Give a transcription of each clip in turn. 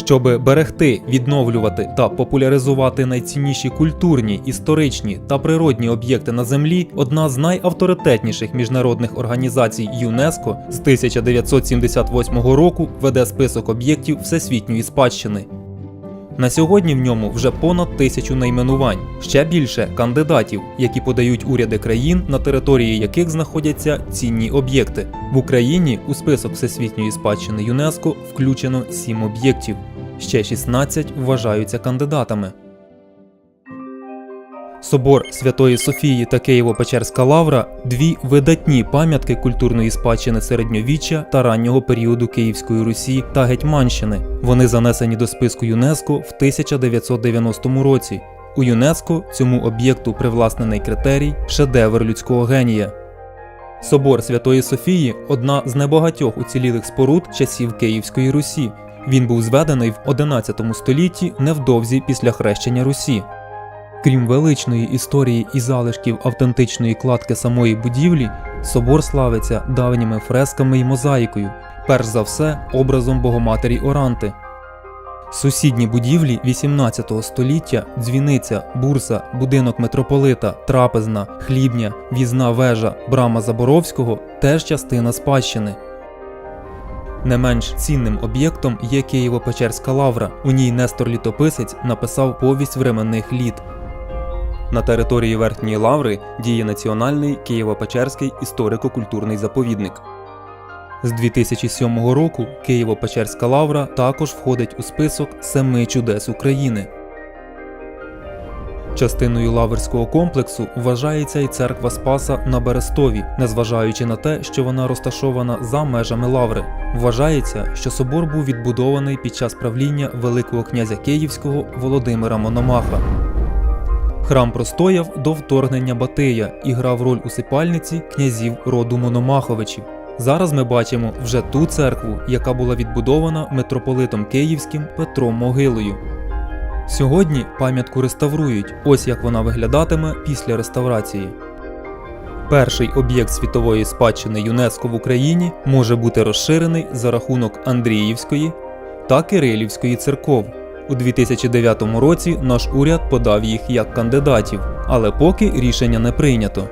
Щоби берегти, відновлювати та популяризувати найцінніші культурні, історичні та природні об'єкти на землі, одна з найавторитетніших міжнародних організацій ЮНЕСКО з 1978 року веде список об'єктів всесвітньої спадщини. На сьогодні в ньому вже понад тисячу найменувань, ще більше кандидатів, які подають уряди країн, на території яких знаходяться цінні об'єкти. В Україні у список всесвітньої спадщини ЮНЕСКО включено 7 об'єктів, ще 16 вважаються кандидатами. Собор Святої Софії та Києво-Печерська лавра дві видатні пам'ятки культурної спадщини середньовіччя та раннього періоду Київської Русі та Гетьманщини. Вони занесені до списку ЮНЕСКО в 1990 році. У ЮНЕСКО цьому об'єкту привласнений критерій шедевр людського генія. Собор Святої Софії одна з небагатьох уцілілих споруд часів Київської Русі. Він був зведений в 11 столітті невдовзі після хрещення Русі. Крім величної історії і залишків автентичної кладки самої будівлі, собор славиться давніми фресками й мозаїкою, перш за все образом Богоматері Оранти. Сусідні будівлі 18 століття дзвіниця, бурса, будинок митрополита, трапезна, хлібня, в'їзна вежа, брама Заборовського теж частина спадщини. Не менш цінним об'єктом є Києво-Печерська лавра. У ній Нестор Літописець написав повість временних літ. На території Верхньої Лаври діє Національний Києво-Печерський історико-культурний заповідник. З 2007 року Києво-Печерська лавра також входить у список Семи чудес України. Частиною лаврського комплексу вважається і церква Спаса на Берестові, незважаючи на те, що вона розташована за межами лаври. Вважається, що собор був відбудований під час правління Великого князя Київського Володимира Мономаха. Храм простояв до вторгнення Батия і грав роль усипальниці князів роду Мономаховичів. Зараз ми бачимо вже ту церкву, яка була відбудована митрополитом Київським Петром Могилою. Сьогодні пам'ятку реставрують, ось як вона виглядатиме після реставрації. Перший об'єкт світової спадщини ЮНЕСКО в Україні може бути розширений за рахунок Андріївської та Кирилівської церков. У 2009 році наш уряд подав їх як кандидатів, але поки рішення не прийнято.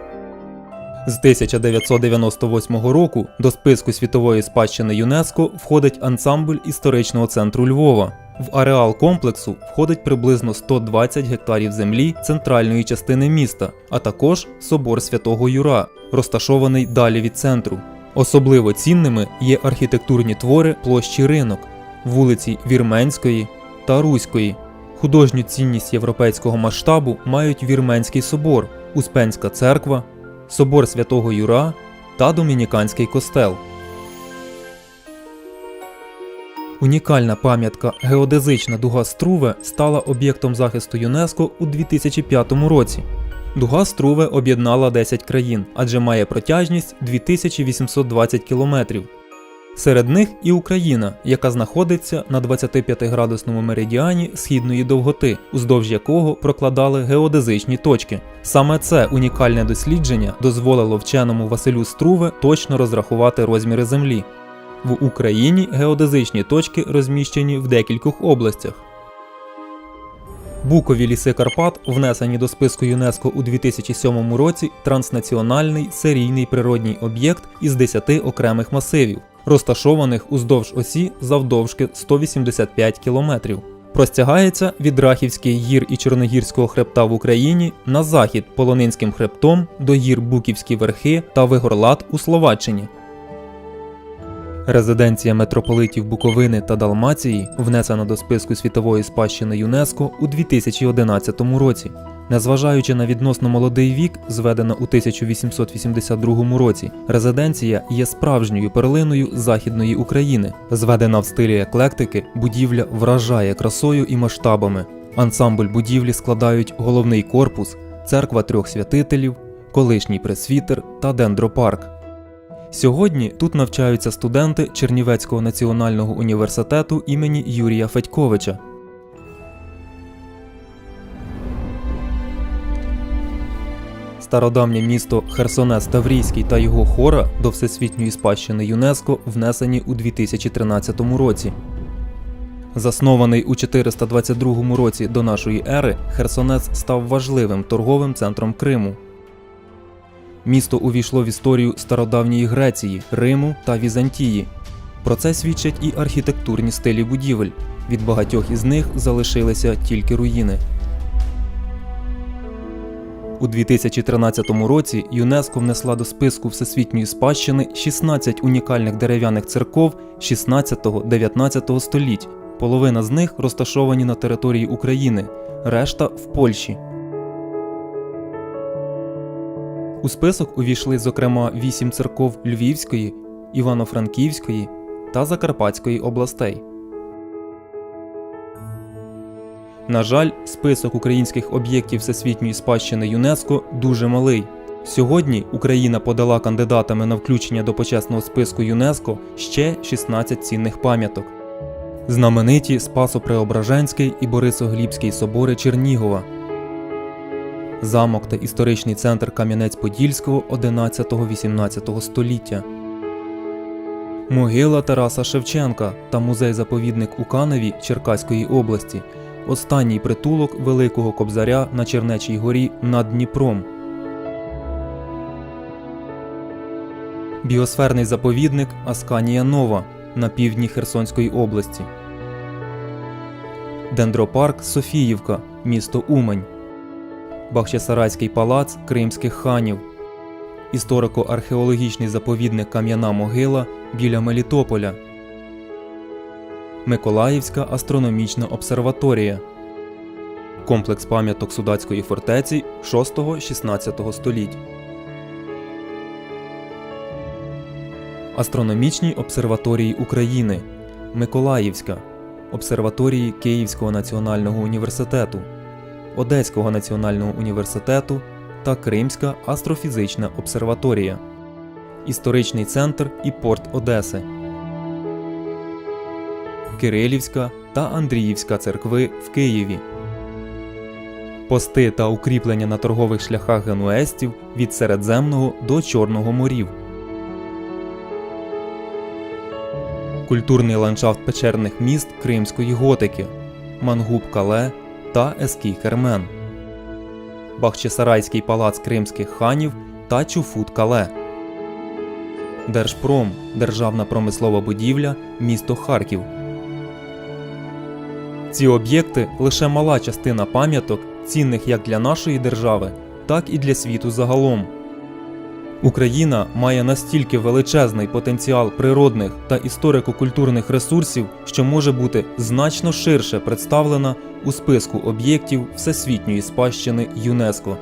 З 1998 року до списку світової спадщини ЮНЕСКО входить ансамбль історичного центру Львова. В ареал комплексу входить приблизно 120 гектарів землі центральної частини міста, а також собор святого Юра, розташований далі від центру. Особливо цінними є архітектурні твори площі ринок, вулиці Вірменської та Руської. Художню цінність європейського масштабу мають Вірменський собор, Успенська церква, собор святого Юра та Домініканський костел. Унікальна пам'ятка геодезична дуга Струве стала об'єктом захисту ЮНЕСКО у 2005 році. Дуга Струве об'єднала 10 країн, адже має протяжність 2820 кілометрів. Серед них і Україна, яка знаходиться на 25-градусному меридіані східної довготи, уздовж якого прокладали геодезичні точки. Саме це унікальне дослідження дозволило вченому Василю Струве точно розрахувати розміри Землі. В Україні геодезичні точки розміщені в декількох областях. Букові ліси Карпат внесені до списку ЮНЕСКО у 2007 році транснаціональний серійний природній об'єкт із 10 окремих масивів, розташованих уздовж осі завдовжки 185 кілометрів. Простягається від Рахівських гір і Чорногірського хребта в Україні на захід Полонинським хребтом до гір Буківські верхи та Вигорлат у Словаччині. Резиденція митрополитів Буковини та Далмації внесена до списку світової спадщини ЮНЕСКО у 2011 році. Незважаючи на відносно молодий вік, зведена у 1882 році, резиденція є справжньою перлиною Західної України. Зведена в стилі еклектики, будівля вражає красою і масштабами. Ансамбль будівлі складають головний корпус, церква трьох святителів, колишній пресвітер та дендропарк. Сьогодні тут навчаються студенти Чернівецького національного університету імені Юрія Федьковича. Стародавнє місто Херсонес Таврійський та його хора до Всесвітньої спадщини ЮНЕСКО внесені у 2013 році. Заснований у 422 році до нашої ери, Херсонес став важливим торговим центром Криму. Місто увійшло в історію стародавньої Греції, Риму та Візантії. Про це свідчать і архітектурні стилі будівель. Від багатьох із них залишилися тільки руїни. У 2013 році ЮНЕСКО внесла до списку Всесвітньої спадщини 16 унікальних дерев'яних церков 16-19 століть. Половина з них розташовані на території України, решта в Польщі. У список увійшли, зокрема, 8 церков Львівської, Івано-Франківської та Закарпатської областей. На жаль, список українських об'єктів всесвітньої спадщини ЮНЕСКО дуже малий. Сьогодні Україна подала кандидатами на включення до почесного списку ЮНЕСКО ще 16 цінних пам'яток. Знамениті Спасо-Преображенський і Борисоглібський собори Чернігова, замок та історичний центр Кам'янець-Подільського 11-18 століття, могила Тараса Шевченка та музей-заповідник у Каневі Черкаської області, останній притулок Великого Кобзаря на Чернечій горі над Дніпром. Біосферний заповідник Асканія Нова на півдні Херсонської області. Дендропарк Софіївка, місто Умань. Бахчисарайський палац Кримських ханів. Історико-археологічний заповідник Кам'яна могила біля Мелітополя. Миколаївська астрономічна обсерваторія. Комплекс пам'яток Судацької фортеці 6-16 століть. Астрономічні обсерваторії України Миколаївська, обсерваторії Київського національного університету, Одеського національного університету та Кримська астрофізична обсерваторія, Історичний центр і порт Одеси, Кирилівська та Андріївська церкви в Києві. Пости та укріплення на торгових шляхах генуестів від Середземного до Чорного морів. культурний ландшафт печерних міст Кримської готики, Мангуб Кале та Ескій Кермен, Бахчисарайський палац кримських ханів та Чуфут Кале, Держпром Державна промислова будівля, місто Харків. Ці об'єкти лише мала частина пам'яток, цінних як для нашої держави, так і для світу загалом. Україна має настільки величезний потенціал природних та історико-культурних ресурсів, що може бути значно ширше представлена у списку об'єктів Всесвітньої спадщини ЮНЕСКО.